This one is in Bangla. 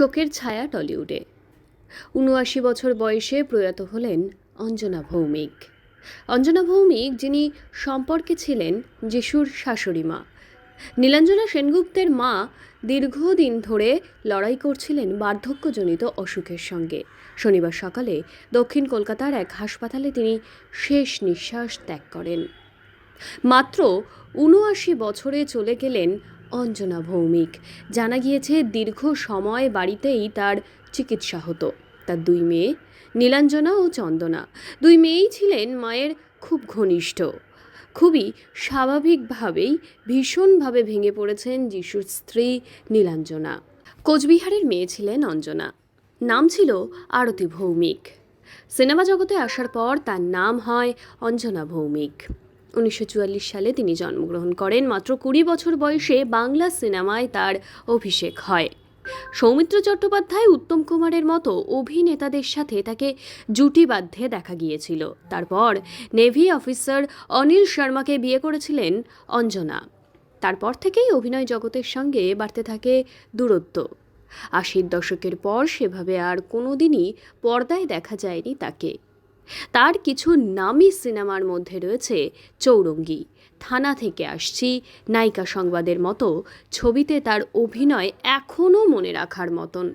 শোকের ছায়া টলিউডে। উনআশি বছর বয়সে প্রয়াত হলেন অঞ্জনা ভৌমিক। অঞ্জনা ভৌমিক, যিনি সম্পর্কে ছিলেন যিশুর শাশুড়ি মা। নীলাঞ্জনা সেনগুপ্তের মা দীর্ঘদিন ধরে লড়াই করছিলেন বার্ধক্যজনিত অসুখের সঙ্গে। শনিবার সকালে দক্ষিণ কলকাতার এক হাসপাতালে তিনি শেষ নিঃশ্বাস ত্যাগ করেন। মাত্র উনআশি বছরে চলে গেলেন অঞ্জনা ভৌমিক। জানা গিয়েছে, দীর্ঘ সময় বাড়িতেই তার চিকিৎসা হতো। তার দুই মেয়ে, নীলাঞ্জনা ও চন্দনা। দুই মেয়েই ছিলেন মায়ের খুব ঘনিষ্ঠ। খুবই স্বাভাবিকভাবেই ভীষণভাবে ভেঙে পড়েছেন যিশুর স্ত্রী নীলাঞ্জনা। কোচবিহারের মেয়ে ছিলেন অঞ্জনা। নাম ছিল আরতি ভৌমিক। সিনেমা জগতে আসার পর তার নাম হয় অঞ্জনা ভৌমিক। উনিশশো চুয়াল্লিশ সালে তিনি জন্মগ্রহণ করেন। মাত্র কুড়ি বছর বয়সে বাংলা সিনেমায় তার অভিষেক হয়। সৌমিত্র চট্টোপাধ্যায় উত্তম কুমারের মতো অভিনেতাদের সাথে তাকে জুটিবাধ্যে দেখা গিয়েছিল। তারপর নেভি অফিসার অনিল শর্মাকে বিয়ে করেছিলেন অঞ্জনা। তারপর থেকেই অভিনয় জগতের সঙ্গে বাড়তে থাকে দূরত্ব। আশির দশকের পর সেভাবে আর কোনোদিনই পর্দায় দেখা যায়নি তাকে। তার কিছু নামি সিনেমার মধ্যে রয়েছে চৌরঙ্গি। থানা থেকে আসছি, নায়িকা সংবাদের মতো ছবিতে তার অভিনয় এখনও মনে রাখার মতন।